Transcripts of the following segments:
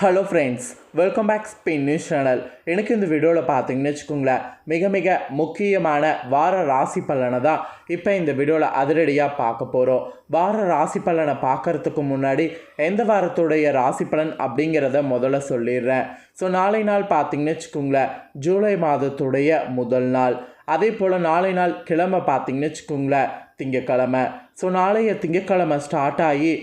Hello friends welcome back Spain news channel எனக்கு இந்த வீடியோவில் பார்த்தீங்கன்னு வச்சுக்கோங்களேன் மிக மிக முக்கியமான வார ராசி பலனை தான் இப்போ இந்த வீடியோவில் அதிரடியாக பார்க்க போகிறோம் வார ராசி பலனை பார்க்கறதுக்கு முன்னாடி எந்த வாரத்துடைய ராசி பலன் அப்படிங்கிறத முதல்ல சொல்லிடுறேன். ஸோ நாளை நாள் பார்த்தீங்கன்னு வச்சுக்கோங்களேன் ஜூலை மாதத்துடைய முதல் நாள். அதே போல் நாளை நாள் கிழமை பார்த்தீங்கன்னு வச்சுக்கோங்களேன் திங்கக்கிழமை. ஸோ நாளைய திங்கக்கிழமை ஸ்டார்ட் ஆகி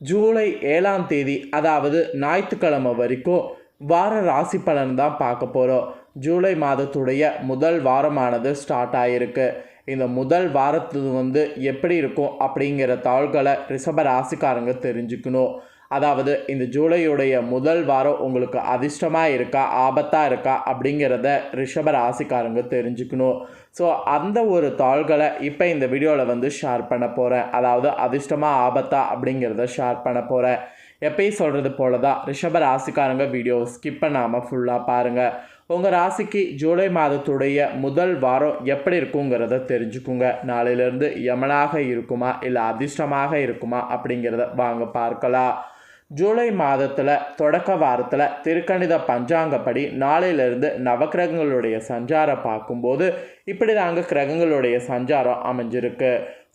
ஜூலை ஏழாம் தேதி அதாவது ஞாயிற்றுக்கிழமை வரைக்கும் வார ராசி பலன் தான் பார்க்க போகிறோம் ஜூலை மாதத்துடைய முதல் வாரமானது ஸ்டார்ட் ஆகிருக்கு இந்த முதல் வாரத்து வந்து எப்படி இருக்கும் அப்படிங்கிற தாள்களை ரிஷப ராசிக்காரங்க தெரிஞ்சுக்கணும். அதாவது இந்த ஜூலையுடைய முதல் வாரம் உங்களுக்கு அதிர்ஷ்டமாக இருக்கா ஆபத்தாக இருக்கா அப்படிங்கிறத ரிஷப ராசிக்காரங்க தெரிஞ்சுக்கணும். ஸோ அந்த ஒரு தாள்களை இப்போ இந்த வீடியோவில் வந்து ஷேர் பண்ண போகிறேன் அதாவது அதிர்ஷ்டமாக ஆபத்தா அப்படிங்கிறத ஷேர் பண்ண போகிறேன் எப்பயும் சொல்கிறது போல தான் ரிஷப ராசிக்காரங்க வீடியோ ஸ்கிப் பண்ணாமல் ஃபுல்லாக பாருங்கள் உங்கள் ராசிக்கு ஜூலை மாதத்துடைய முதல் வாரம் எப்படி இருக்குங்கிறத தெரிஞ்சுக்குங்க. நாளையிலேருந்து யமனாக இருக்குமா இல்லை அதிர்ஷ்டமாக இருக்குமா அப்படிங்கிறத வாங்க பார்க்கலாம். ஜூலை மாதத்தில் தொடக்க வாரத்தில் திருக்கணித பஞ்சாங்கப்படி நாளையிலிருந்து நவக்கிரகங்களுடைய சஞ்சாரம் பார்க்கும்போது இப்படி தாங்க கிரகங்களுடைய சஞ்சாரம் அமைஞ்சிருக்கு.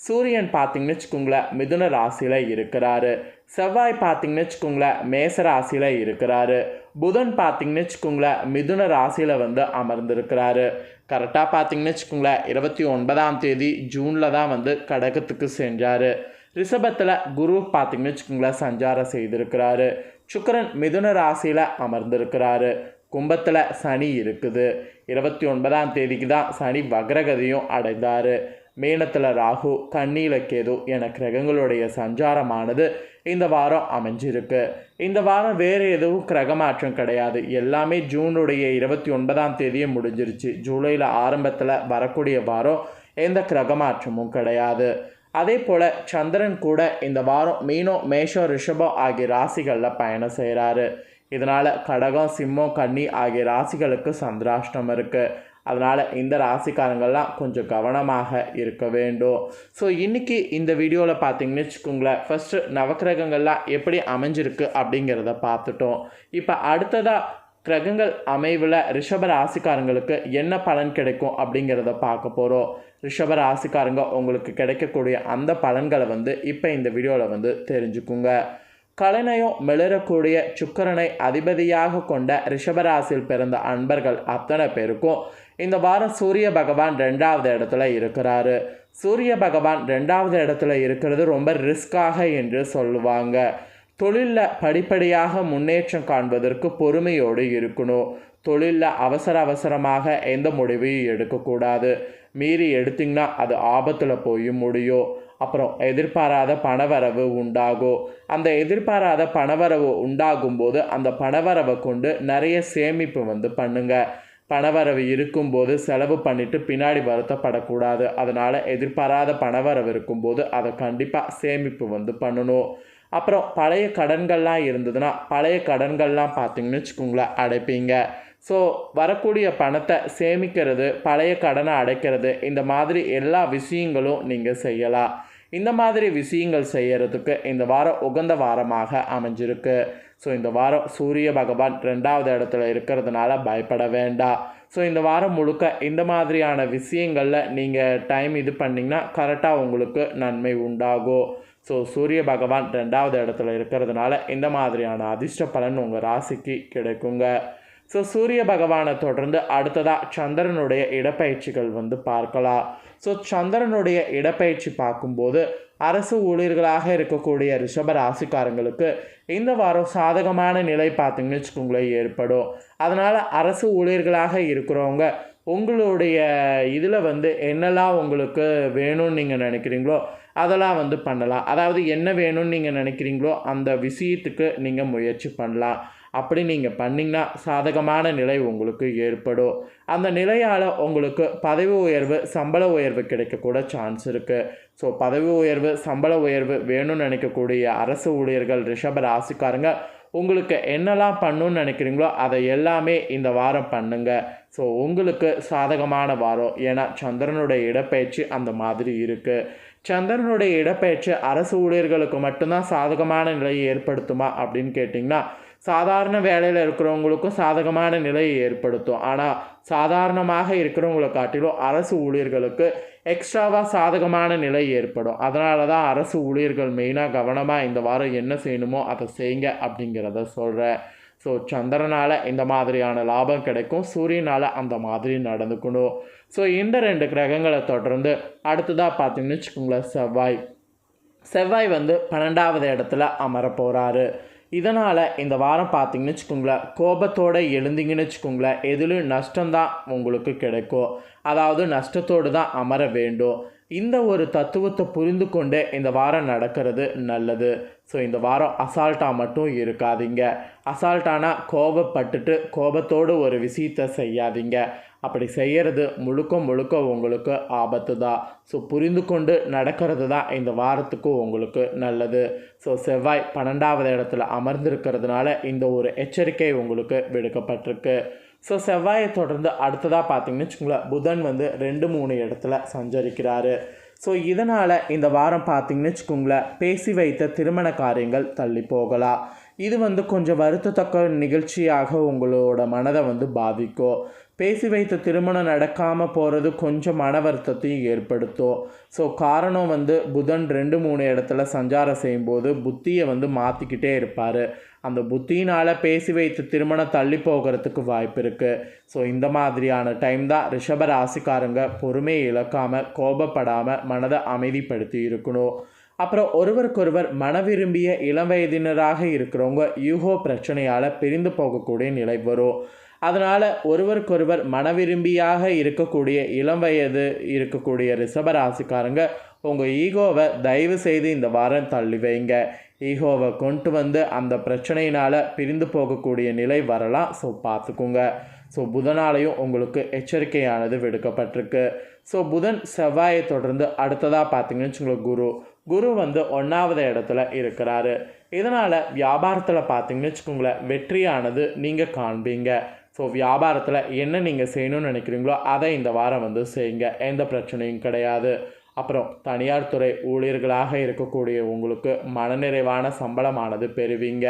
சூரியன் பார்த்தீங்கன்னு வச்சுக்கோங்களேன் மிதுன ராசியில் இருக்கிறாரு. செவ்வாய் பார்த்தீங்கன்னு வச்சுக்கோங்களேன் மேச ராசியில் இருக்கிறாரு. புதன் பார்த்தீங்கன்னு வச்சுக்கோங்களேன் மிதுன ராசியில் வந்து அமர்ந்திருக்கிறாரு. கரெக்டாக பார்த்தீங்கன்னு வச்சுக்கோங்களேன் இருபத்தி ஒன்பதாம் தேதி ஜூனில் தான் வந்து கடகத்துக்கு செஞ்சார் ரிஷபத்தில் குரு பார்த்தீங்கன்னு வச்சுக்கோங்களேன் சஞ்சாரம் செய்திருக்கிறாரு. சுக்கரன் மிதுன ராசியில் அமர்ந்திருக்கிறாரு. கும்பத்தில் சனி இருக்குது. இருபத்தி ஒன்பதாம் தேதிக்கு தான் சனி வக்ரகதியும் அடைந்தார். மீனத்தில் ராகு கண்ணியில் கேது என கிரகங்களுடைய சஞ்சாரமானது இந்த வாரம் அமைஞ்சிருக்கு. இந்த வாரம் வேறு எதுவும் கிரக மாற்றம் கிடையாது. எல்லாமே ஜூனுடைய இருபத்தி ஒன்பதாம் தேதியே முடிஞ்சிருச்சு. ஜூலையில் ஆரம்பத்தில் வரக்கூடிய வாரம் எந்த கிரக மாற்றமும் கிடையாது. அதே போல் சந்திரன் கூட இந்த வாரம் மீனோ மேஷம் ரிஷபம் ஆகிய ராசிகளில் பயணம் செய்கிறாரு இதனால் கடகம் சிம்மம் கன்னி ஆகிய ராசிகளுக்கு சந்திராஷ்டம் இருக்குது அதனால் இந்த ராசிக்காரங்கள்லாம் கொஞ்சம் கவனமாக இருக்க வேண்டும். ஸோ இன்றைக்கி இந்த வீடியோவில் பார்த்தீங்கன்னு வச்சுக்கோங்களேன் ஃபஸ்ட்டு நவக்கிரகங்கள்லாம் எப்படி அமைஞ்சிருக்கு அப்படிங்கிறத பார்த்துட்டோம் இப்போ அடுத்ததாக கிரகங்கள் அமைவில் ரிஷப ராசிக்காரங்களுக்கு என்ன பலன் கிடைக்கும் அப்படிங்கிறத பார்க்க போகிறோம் ரிஷப ராசிக்காரங்க உங்களுக்கு கிடைக்கக்கூடிய அந்த பலன்களை வந்து இப்போ இந்த வீடியோவில் வந்து தெரிஞ்சுக்குங்க. கலைநயம் மிளறக்கூடிய சுக்கரனை அதிபதியாக கொண்ட ரிஷபராசியில் பிறந்த அன்பர்கள் அத்தனை பேருக்கும் இந்த வாரம் சூரிய பகவான் ரெண்டாவது இடத்துல இருக்கிறாரு. சூரிய பகவான் ரெண்டாவது இடத்துல இருக்கிறது ரொம்ப ரிஸ்காக என்று சொல்லுவாங்க. தொழிலில் படிப்படியாக முன்னேற்றம் காண்பதற்கு பொறுமையோடு இருக்கணும். தொழிலில் அவசர அவசரமாக எந்த முடிவையும் எடுக்கக்கூடாது. மீறி எடுத்திங்கன்னா அது ஆபத்தில் போய் முடியும். அப்புறம் எதிர்பாராத பணவரவு உண்டாகும் அந்த எதிர்பாராத பணவரவு உண்டாகும்போது அந்த பணவரவை கொண்டு நிறைய சேமிப்பு வந்து பண்ணுங்கள் பணவரவு இருக்கும்போது செலவு பண்ணிட்டு பின்னாடி வருத்தப்படக்கூடாது. அதனால் எதிர்பாராத பணவரவு இருக்கும்போது அதை கண்டிப்பாக சேமிப்பு வந்து பண்ணணும். அப்புறம் பழைய கடன்கள்லாம் இருந்ததுன்னா பழைய கடன்கள்லாம் பார்த்தீங்கன்னு வச்சுக்கோங்களேன் அடைப்பீங்க. ஸோ வரக்கூடிய பணத்தை சேமிக்கிறது பழைய கடனை அடைக்கிறது இந்த மாதிரி எல்லா விஷயங்களும் நீங்கள் செய்யலாம். இந்த மாதிரி விஷயங்கள் செய்கிறதுக்கு இந்த வாரம் உகந்த வாரமாக அமைஞ்சிருக்கு. ஸோ இந்த வாரம் சூரிய பகவான் ரெண்டாவது இடத்துல இருக்கிறதுனால பயப்பட வேண்டாம். ஸோ இந்த வாரம் முழுக்க இந்த மாதிரியான விஷயங்களில் நீங்கள் டைம் இது பண்ணிங்கன்னா கரெக்டாக உங்களுக்கு நன்மை உண்டாகும். ஸோ சூரிய பகவான் ரெண்டாவது இடத்துல இருக்கிறதுனால இந்த மாதிரியான அதிர்ஷ்ட பலன் உங்கள் ராசிக்கு கிடைக்குங்க. ஸோ சூரிய பகவானை தொடர்ந்து அடுத்ததாக சந்திரனுடைய இடப்பயிற்சிகள் வந்து பார்க்கலாம். ஸோ சந்திரனுடைய இடப்பயிற்சி பார்க்கும்போது அரசு ஊழியர்களாக இருக்கக்கூடிய ரிஷப ராசிக்காரங்களுக்கு இந்த வாரம் சாதகமான நிலை பார்த்திங்கன்னு வச்சுக்கோங்களேன் ஏற்படும். அதனால் அரசு ஊழியர்களாக இருக்கிறவங்க உங்களுடைய இதில் வந்து என்னெல்லாம் உங்களுக்கு வேணும்னு நீங்கள் நினைக்கிறீங்களோ அதெல்லாம் வந்து பண்ணலாம். அதாவது என்ன வேணும்னு நீங்கள் நினைக்கிறீங்களோ அந்த விஷயத்துக்கு நீங்கள் முயற்சி பண்ணலாம். அப்படி நீங்கள் பண்ணிங்கன்னா சாதகமான நிலை உங்களுக்கு ஏற்படும். அந்த நிலையால் உங்களுக்கு பதவி உயர்வு சம்பள உயர்வு கிடைக்கக்கூட சான்ஸ் இருக்குது ஸோ பதவி உயர்வு சம்பள உயர்வு வேணும்னு நினைக்கக்கூடிய அரசு ஊழியர்கள் ரிஷப ராசிக்காரங்க உங்களுக்கு என்னெல்லாம் பண்ணணும்னு நினைக்கிறீங்களோ அதை எல்லாமே இந்த வாரம் பண்ணுங்க. ஸோ உங்களுக்கு சாதகமான வாரம். ஏன்னா சந்திரனுடைய இடப்பெயர்ச்சி அந்த மாதிரி இருக்குது சந்திரனுடைய இடப்பெயர்ச்சி அரசு ஊழியர்களுக்கு மட்டும்தான் சாதகமான நிலையை ஏற்படுத்துமா அப்படின்னு கேட்டிங்கன்னா சாதாரண வேலையில் இருக்கிறவங்களுக்கும் சாதகமான நிலையை ஏற்படுத்தும். ஆனால் சாதாரணமாக இருக்கிறவங்களை காட்டிலும் அரசு ஊழியர்களுக்கு எக்ஸ்ட்ராவாக சாதகமான நிலை ஏற்படும். அதனால தான் அரசு ஊழியர்கள் மெயினாக கவனமாக இந்த வாரம் என்ன செய்யணுமோ அதை செய்யுங்க அப்படிங்கிறத சொல்கிறேன் ஸோ சந்திரனால் இந்த மாதிரியான லாபம் கிடைக்கும். சூரியனால் அந்த மாதிரி நடந்துக்கணும். ஸோ இந்த ரெண்டு கிரகங்களை தொடர்ந்து அடுத்ததாக பார்த்தீங்கன்னு வச்சுக்கோங்களேன் செவ்வாய். செவ்வாய் வந்து பன்னெண்டாவது இடத்துல அமரப்போகிறாரு இதனால் இந்த வாரம் பார்த்தீங்கன்னு வச்சுக்கோங்களேன் கோபத்தோடு எழுந்தீங்கன்னு வச்சுக்கோங்களேன் எதிலும் நஷ்டம்தான் உங்களுக்கு கிடைக்கும். அதாவது நஷ்டத்தோடு தான் அமர வேண்டும். இந்த ஒரு தத்துவத்தை புரிந்து கொண்டு இந்த வாரம் நடக்கிறது நல்லது. ஸோ இந்த வாரம் அசால்ட்டாக மட்டும் இருக்காதீங்க. அசால்ட்டானா கோபப்பட்டுட்டு கோபத்தோடு ஒரு விஷயத்தை செய்யாதீங்க. அப்படி செய்கிறது முழுக்க முழுக்க உங்களுக்கு ஆபத்து தான் ஸோ புரிந்து கொண்டு நடக்கிறது தான் இந்த வாரத்துக்கு உங்களுக்கு நல்லது. ஸோ செவ்வாய் பன்னெண்டாவது இடத்துல அமர்ந்திருக்கிறதுனால இந்த ஒரு எச்சரிக்கை உங்களுக்கு விடுக்கப்பட்டிருக்கு. ஸோ செவ்வாயை தொடர்ந்து அடுத்ததாக பார்த்தீங்கன்னு வச்சுக்கோங்களேன். புதன் வந்து ரெண்டு மூணு இடத்துல சஞ்சரிக்கிறாரு. ஸோ இதனால் இந்த வாரம் பார்த்தீங்கன்னு வச்சுக்கோங்களேன் பேசி வைத்த திருமண காரியங்கள் தள்ளி போகலாம். இது வந்து கொஞ்சம் வருத்தத்தக்க நிகழ்ச்சியாக உங்களோட மனதை வந்து பாதிக்கும். பேசி வைத்த திருமணம் நடக்காமல் போகிறது கொஞ்சம் மன வருத்தத்தையும் ஏற்படுத்தும். ஸோ காரணம் வந்து புதன் ரெண்டு மூணு இடத்துல சஞ்சாரம் செய்யும்போது புத்தியை வந்து மாற்றிக்கிட்டே இருப்பார். அந்த புத்தியினால் பேசி வைத்து திருமணம் தள்ளி போகிறதுக்கு வாய்ப்பு இருக்குது ஸோ இந்த மாதிரியான டைம் தான் ரிஷப ராசிக்காரங்க பொறுமையை இழக்காமல் கோபப்படாமல் மனதை அமைதிப்படுத்தி இருக்கணும். அப்புறம் ஒருவருக்கொருவர் மன விரும்பிய இளம் வயதினராக இருக்கிறவங்க யூகோ பிரச்சனையால் பிரிந்து போகக்கூடிய நிலை வரும். அதனால் ஒருவருக்கொருவர் மன விரும்பியாக இருக்கக்கூடிய இளம் வயது இருக்கக்கூடிய ரிஷபராசிக்காரங்க உங்கள் ஈகோவை தயவு செய்து இந்த வாரம் தள்ளி வைங்க. ஈகோவை கொண்டு வந்து அந்த பிரச்சனையினால் பிரிந்து போகக்கூடிய நிலை வரலாம். ஸோ பார்த்துக்குங்க. ஸோ புதனாலையும் உங்களுக்கு எச்சரிக்கையானது விடுக்கப்பட்டிருக்கு. ஸோ புதன் செவ்வாயை தொடர்ந்து அடுத்ததாக பார்த்தீங்கன்னு வச்சுங்களேன் குரு. குரு வந்து ஒன்றாவது இடத்துல இருக்கிறாரு. இதனால் வியாபாரத்தில் பார்த்தீங்கன்னு வச்சுக்கோங்களேன் வெற்றியானது நீங்கள் காண்பீங்க. ஸோ வியாபாரத்தில் என்ன நீங்கள் செய்யணும்னு நினைக்கிறீங்களோ அதை இந்த வாரம் வந்து செய்யுங்க. எந்த பிரச்சனையும் கிடையாது. அப்புறம் தனியார் துறை ஊழியர்களாக இருக்கக்கூடிய உங்களுக்கு மனநிறைவான சம்பளமானது பெறுவீங்க.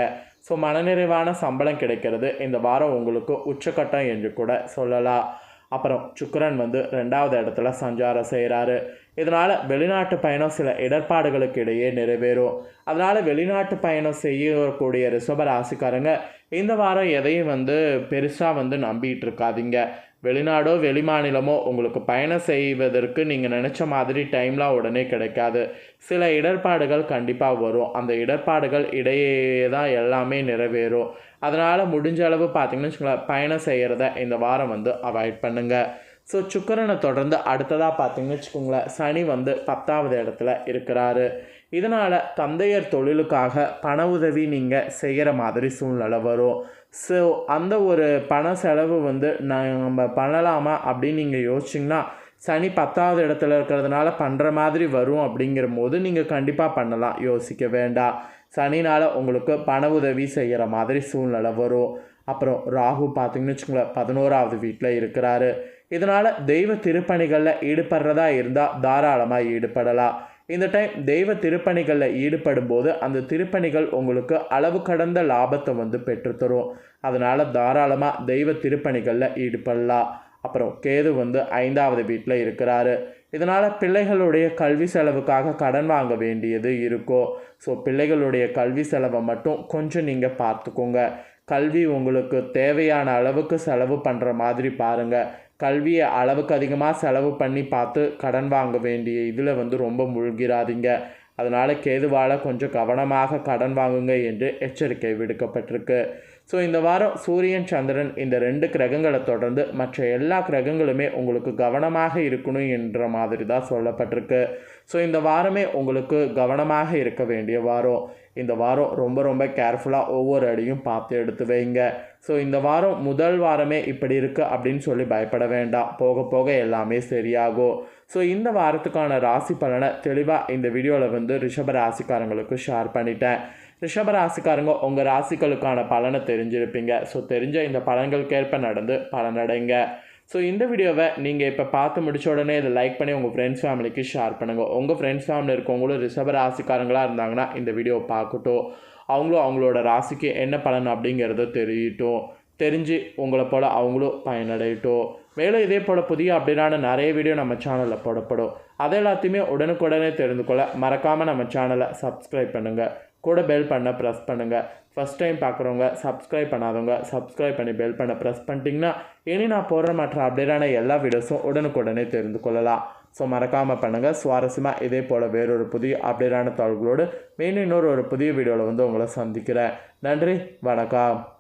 ஸோ மனநிறைவான சம்பளம் கிடைக்கிறது இந்த வாரம் உங்களுக்கு உச்சக்கட்டம் என்று கூட சொல்லலாம். அப்புறம் சுக்கரன் வந்து ரெண்டாவது இடத்துல சஞ்சாரம் செய்கிறாரு இதனால் வெளிநாட்டு பயணம் சில இடர்பாடுகளுக்கு இடையே நிறைவேறும். அதனால் வெளிநாட்டு பயணம் செய்யக்கூடிய ரிஷப ராசிக்காரங்க இந்த வாரம் எதையும் வந்து பெருசாக வந்து நம்பிட்டு இருக்காதீங்க வெளிநாடோ வெளிமாநிலமோ உங்களுக்கு பயணம் செய்வதற்கு நீங்கள் நினச்ச மாதிரி டைம்லாம் உடனே கிடைக்காது. சில இடர்பாடுகள் கண்டிப்பாக வரும். அந்த இடர்பாடுகள் இடையே தான் எல்லாமே நிறைவேறும். அதனால் முடிஞ்ச அளவு பார்த்தீங்கன்னு வச்சுக்கோங்களேன் பயணம் செய்கிறத இந்த வாரம் வந்து அவாய்ட் பண்ணுங்கள் ஸோ சுக்கரனை தொடர்ந்து அடுத்ததாக பார்த்தீங்கன்னு வச்சுக்கோங்களேன் சனி வந்து பத்தாவது இடத்துல இருக்கிறாரு. இதனால் தந்தையர் தொழிலுக்காக பண உதவி நீங்கள் செய்கிற மாதிரி சூழ்நிலை வரும். ஸோ அந்த ஒரு பண செலவு வந்து நம்ம பண்ணலாமா அப்படின்னு நீங்கள் யோசிச்சிங்கன்னா சனி பத்தாவது இடத்துல இருக்கிறதுனால பண்ணுற மாதிரி வரும் அப்படிங்கிற போது நீங்கள் கண்டிப்பாக பண்ணலாம். யோசிக்க வேண்டாம். சனினால் உங்களுக்கு பண உதவி செய்கிற மாதிரி சூழ்நிலை வரும். அப்புறம் ராகு பார்த்தீங்கன்னு வச்சுக்கோங்களேன் பதினோராவது வீட்டில் இருக்கிறாரு. இதனால் தெய்வ திருப்பணிகளில் ஈடுபடுறதா இருந்தால் தாராளமாக ஈடுபடலாம். இந்த டைம் தெய்வ திருப்பணிகளில் ஈடுபடும் போது அந்த திருப்பணிகள் உங்களுக்கு அளவு கடந்த லாபத்தை வந்து பெற்றுத்தரும். அதனால் தாராளமாக தெய்வ திருப்பணிகளில் ஈடுபடலாம். அப்புறம் கேது வந்து ஐந்தாவது வீட்டில் இருக்கிறாரு. இதனால் பிள்ளைகளுடைய கல்வி செலவுக்காக கடன் வாங்க வேண்டியது இருக்கும். ஸோ பிள்ளைகளுடைய கல்வி செலவை மட்டும் கொஞ்சம் நீங்கள் பார்த்துக்கோங்க. கல்வி உங்களுக்கு தேவையான அளவுக்கு செலவு பண்ணுற மாதிரி பாருங்கள் கல்வியை அளவுக்கு அதிகமாக செலவு பண்ணி பார்த்து கடன் வாங்க வேண்டிய இதில் வந்து ரொம்ப மூழ்கிறாதீங்க. அதனால் கேதுவால் கொஞ்சம் கவனமாக கடன் வாங்குங்க என்று எச்சரிக்கை விடுக்கப்பட்டிருக்கு. ஸோ இந்த வாரம் சூரியன் சந்திரன் இந்த ரெண்டு கிரகங்களை தொடர்ந்து மற்ற எல்லா கிரகங்களுமே உங்களுக்கு கவனமாக இருக்கணும் என்ற மாதிரி தான் சொல்லப்பட்டிருக்கு. ஸோ இந்த வாரமே உங்களுக்கு கவனமாக இருக்க வேண்டிய வாரம். இந்த வாரம் ரொம்ப ரொம்ப கேர்ஃபுல்லாக ஒவ்வொரு அடியும் பார்த்து எடுத்து வைங்க. ஸோ இந்த வாரம் முதல் வாரமே இப்படி இருக்குது அப்படின்னு சொல்லி பயப்பட வேண்டாம். போக போக எல்லாமே சரியாகும். ஸோ இந்த வாரத்துக்கான ராசி பலனை தெளிவாக இந்த வீடியோவில் வந்து ரிஷப ராசிக்காரங்களுக்கு ஷேர் பண்ணிட்டேன். ரிஷப ராசிக்காரங்க உங்கள் ராசிகளுக்கான பலனை தெரிஞ்சிருப்பீங்க. ஸோ தெரிஞ்ச இந்த பலன்களுக்கேற்ப நடந்து பலனடைங்க ஸோ இந்த வீடியோவை நீங்கள் இப்போ பார்த்து முடிச்ச உடனே இதை லைக் பண்ணி உங்கள் ஃப்ரெண்ட்ஸ் ஃபேமிலிக்கு ஷேர் பண்ணுங்கள் உங்கள் ஃப்ரெண்ட்ஸ் ஃபேமிலி இருக்கவங்களும் ரிஷப ராசிக்காரங்களாக இருந்தாங்கன்னா இந்த வீடியோ பார்க்கட்டும். அவங்களும் அவங்களோட ராசிக்கு என்ன பலன் அப்படிங்கிறத தெரியட்டும். தெரிஞ்சு உங்களை போல் அவங்களும் பயனடையட்டும். மேலும் இதே போல் புதிய அப்டேட்டான நிறைய வீடியோ நம்ம சேனலில் போடப்படும். அதை எல்லாத்தையுமே உடனுக்குடனே தெரிந்து கொள்ள மறக்காமல் நம்ம சேனலை சப்ஸ்கிரைப் பண்ணுங்கள் கூட பெல் பண்ண ப்ரெஸ் பண்ணுங்கள் ஃபஸ்ட் டைம் பார்க்குறவங்க சப்ஸ்கிரைப் பண்ணாதவங்க சப்ஸ்கிரைப் பண்ணி பெல் பண்ண ப்ரெஸ் பண்ணிட்டீங்கன்னா இனி நான் போடுற மற்ற அப்டேட்டான எல்லா வீடியோஸும் உடனுக்குடனே தெரிந்து கொள்ளலாம். ஸோ மறக்காமல் பண்ணுங்கள் சுவாரஸ்யமாக இதே போல் வேறொரு புதிய அப்டேட்டான தகவல்களோடு மீண்டும் இன்னொரு ஒரு புதிய வீடியோவில் வந்து உங்களை சந்திக்கிறேன். நன்றி வணக்கம்.